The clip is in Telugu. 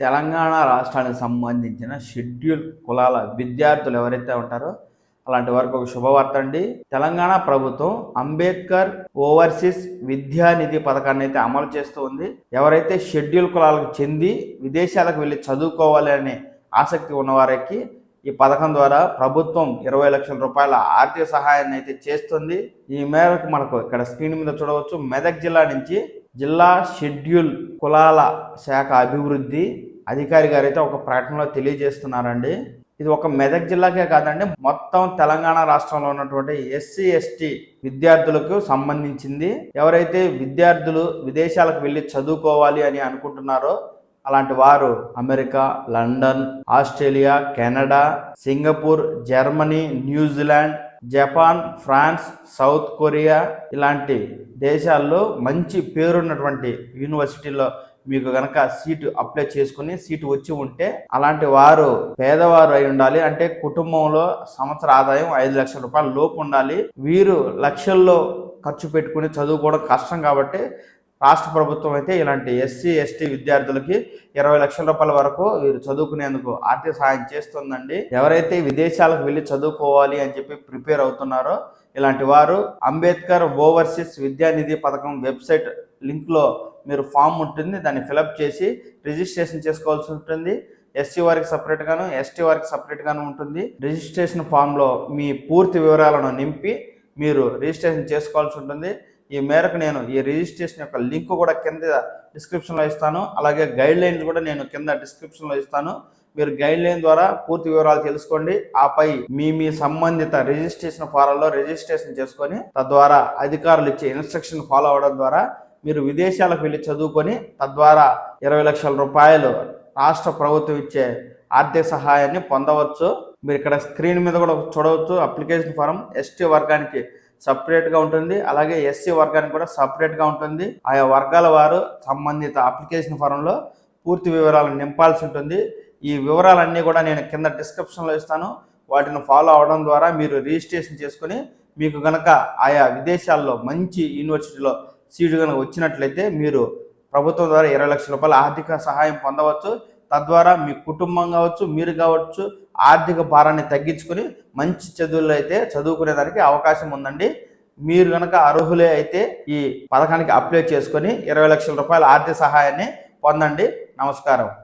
తెలంగాణ రాష్ట్రానికి సంబంధించిన షెడ్యూల్ కులాల విద్యార్థులు ఎవరైతే ఉంటారో అలాంటి వారికి ఒక శుభవార్త అండి. తెలంగాణ ప్రభుత్వం అంబేద్కర్ ఓవర్సీస్ విద్యానిధి పథకాన్ని అయితే అమలు చేస్తూ ఉంది. ఎవరైతే షెడ్యూల్ కులాలకు చెంది విదేశాలకు వెళ్ళి చదువుకోవాలి అనే ఆసక్తి ఉన్నవారికి ఈ పథకం ద్వారా ప్రభుత్వం ఇరవై లక్షల రూపాయల ఆర్థిక సహాయాన్ని అయితే చేస్తుంది. ఈ మేరకు మనకు ఇక్కడ స్క్రీన్ మీద చూడవచ్చు. మెదక్ జిల్లా నుంచి జిల్లా షెడ్యూల్ కులాల శాఖ అభివృద్ధి అధికారి గారు అయితే ఒక ప్రకటనలో తెలియజేస్తున్నారండి. ఇది ఒక మెదక్ జిల్లాకే కాదండి మొత్తం తెలంగాణ రాష్ట్రంలో ఉన్నటువంటి ఎస్సీ ఎస్టీ విద్యార్థులకు సంబంధించింది. ఎవరైతే విద్యార్థులు విదేశాలకు వెళ్ళి చదువుకోవాలి అని అనుకుంటున్నారో అలాంటి వారు America London Australia Canada Singapore Germany New Zealand Japan France South Korea ఇలాంటి దేశాల్లో మంచి పేరున్నటువంటి యూనివర్సిటీలో మీకు కనుక సీటు అప్లై చేసుకుని సీటు వచ్చి ఉంటే అలాంటి వారు పేదవారు అయి ఉండాలి. అంటే కుటుంబంలో సంవత్సర ఆదాయం ఐదు లక్షల రూపాయల లోపు ఉండాలి. వీరు లక్షల్లో ఖర్చు పెట్టుకుని చదువుకోవడం కష్టం కాబట్టి రాష్ట్ర ప్రభుత్వం అయితే ఇలాంటి ఎస్సీ ఎస్టీ విద్యార్థులకి ఇరవై లక్షల రూపాయల వరకు వీరు చదువుకునేందుకు ఆర్థిక సహాయం చేస్తుందండి. ఎవరైతే విదేశాలకు వెళ్ళి చదువుకోవాలి అని చెప్పి ప్రిపేర్ అవుతున్నారో ఇలాంటి వారు అంబేద్కర్ ఓవర్సీస్ విద్యానిధి పథకం వెబ్సైట్ లింక్లో మీరు ఫామ్ ఉంటుంది. దాన్ని ఫిలప్ చేసి రిజిస్ట్రేషన్ చేసుకోవాల్సి ఉంటుంది. ఎస్సీ వారికి సపరేట్గాను ఎస్టీ వారికి సపరేట్గాను ఉంటుంది. రిజిస్ట్రేషన్ ఫామ్లో మీ పూర్తి వివరాలను నింపి మీరు రిజిస్ట్రేషన్ చేసుకోవాల్సి ఉంటుంది. ఈ మేరకు నేను ఈ రిజిస్ట్రేషన్ యొక్క లింక్ కూడా కింద డిస్క్రిప్షన్లో ఇస్తాను. అలాగే గైడ్ లైన్స్ కూడా నేను కింద డిస్క్రిప్షన్లో ఇస్తాను. మీరు గైడ్ లైన్ ద్వారా పూర్తి వివరాలు తెలుసుకోండి. ఆపై మీ మీ సంబంధిత రిజిస్ట్రేషన్ ఫారాల్లో రిజిస్ట్రేషన్ చేసుకొని తద్వారా అధికారులు ఇచ్చే ఇన్స్ట్రక్షన్ ఫాలో అవడం ద్వారా మీరు విదేశాలకు వెళ్ళి చదువుకొని తద్వారా ఇరవై లక్షల రూపాయలు రాష్ట్ర ప్రభుత్వం ఇచ్చే ఆర్థిక సహాయాన్ని పొందవచ్చు. మీరు ఇక్కడ స్క్రీన్ మీద కూడా చూడవచ్చు. అప్లికేషన్ ఫారం ఎస్టీ వర్గానికి సపరేట్గా ఉంటుంది. అలాగే ఎస్సీ వర్గానికి కూడా సపరేట్గా ఉంటుంది. ఆయా వర్గాల వారు సంబంధిత అప్లికేషన్ ఫారంలో పూర్తి వివరాలను నింపాల్సి ఉంటుంది. ఈ వివరాలన్నీ కూడా నేను కింద డిస్క్రిప్షన్లో ఇస్తాను. వాటిని ఫాలో అవడం ద్వారా మీరు రిజిస్ట్రేషన్ చేసుకుని మీకు కనుక ఆయా విదేశాల్లో మంచి యూనివర్సిటీలో సీటు కనుక వచ్చినట్లయితే మీరు ప్రభుత్వం ద్వారా ఇరవై లక్షల రూపాయల ఆర్థిక సహాయం పొందవచ్చు. తద్వారా మీ కుటుంబం కావచ్చు మీరు కావచ్చు ఆర్థిక భారాన్ని తగ్గించుకొని మంచి చదువులు అయితే చదువుకునేదానికి అవకాశం ఉందండి. మీరు కనుక అర్హులే అయితే ఈ పథకానికి అప్లై చేసుకొని ఇరవై లక్షల రూపాయల ఆర్థిక సహాయాన్ని పొందండి. నమస్కారం.